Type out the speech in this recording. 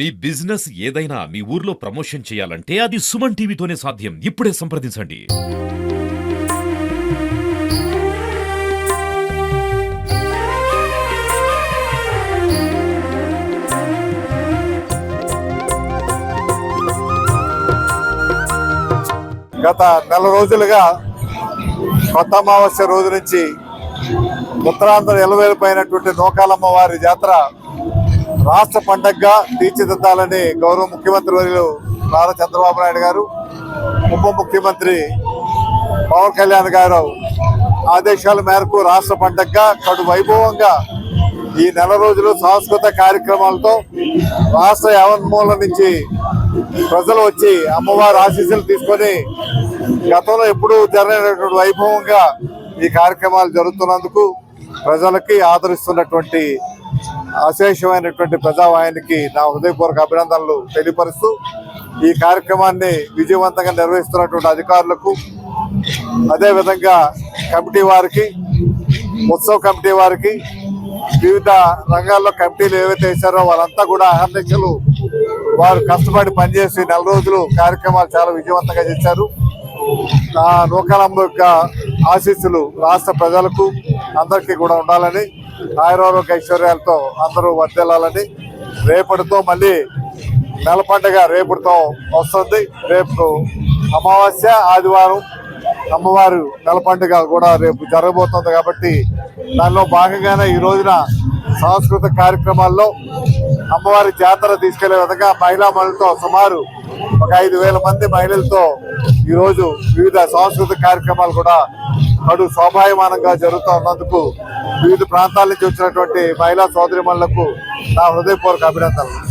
మీ business ఏదైనా మీ ఊర్లో promotion చేయాలంటే అది సుమన్ టీవీతోనే సాధ్యం. ఇప్పుడే సంప్రదించండి. గత నెల రోజులుగా కొత్త అమావాస్య రోజు నుంచి ఉత్తరాంధ్ర ఎలవేలిపోయినటువంటి నోకాలమ్మ వారి జాతర రాష్ట్ర పండగగా తీర్చిదిద్దాలని గౌరవ ముఖ్యమంత్రి వర్యులు నారా చంద్రబాబు నాయుడు గారు ఉప ముఖ్యమంత్రి పవన్ కళ్యాణ్ గారు ఆదేశాల మేరకు రాష్ట్ర పండగగా కడు వైభవంగా ఈ నెల రోజులు సాంస్కృతిక కార్యక్రమాలతో రాష్ట్ర యావన్మూల నుంచి ప్రజలు వచ్చి అమ్మవారి ఆశీస్సులు తీసుకొని గతంలో ఎప్పుడూ జరిగినటువంటి వైభవంగా ఈ కార్యక్రమాలు జరుగుతున్నందుకు ప్రజలకి ఆదరిస్తున్నటువంటి అశేషమైనటువంటి ప్రజావాహినికి నా హృదయపూర్వక అభినందనలు తెలియపరుస్తూ ఈ కార్యక్రమాన్ని విజయవంతంగా నిర్వహిస్తున్నటువంటి అధికారులకు అదేవిధంగా కమిటీ వారికి ఉత్సవ కమిటీ వారికి వివిధ రంగాల్లో కమిటీలు ఏవైతే వేశారో వాళ్ళంతా కూడా అహర్నిశలు. వారు కష్టపడి పనిచేసి నెల రోజులు కార్యక్రమాలు చాలా విజయవంతంగా చేశారు. నా నూకాలంబ యొక్క ఆశీస్సులు రాష్ట్ర ప్రజలకు అందరికీ కూడా ఉండాలని ఆయురారోగ్య ఐశ్వర్యాలతో అందరూ వర్దిల్లాలని రేపటితో మళ్ళీ నెల పండుగ రేపటితో వస్తుంది. రేపు అమావాస్య ఆదివారం అమ్మవారు నెల పండుగ కూడా రేపు జరగబోతుంది కాబట్టి దానిలో భాగంగానే ఈ రోజున సాంస్కృతిక కార్యక్రమాల్లో అమ్మవారి జాతర తీసుకెళ్ళే విధంగా మహిళా మహిళలతో సుమారు ఒక ఐదు వేల మంది మహిళలతో ఈరోజు వివిధ సాంస్కృతిక కార్యక్రమాలు కూడా నడు శోభాయమానంగా జరుగుతూ ఉన్నందుకు వివిధ ప్రాంతాల నుంచి వచ్చినటువంటి మహిళా సోదరిమణులకు నా హృదయపూర్వక అభినందనలు.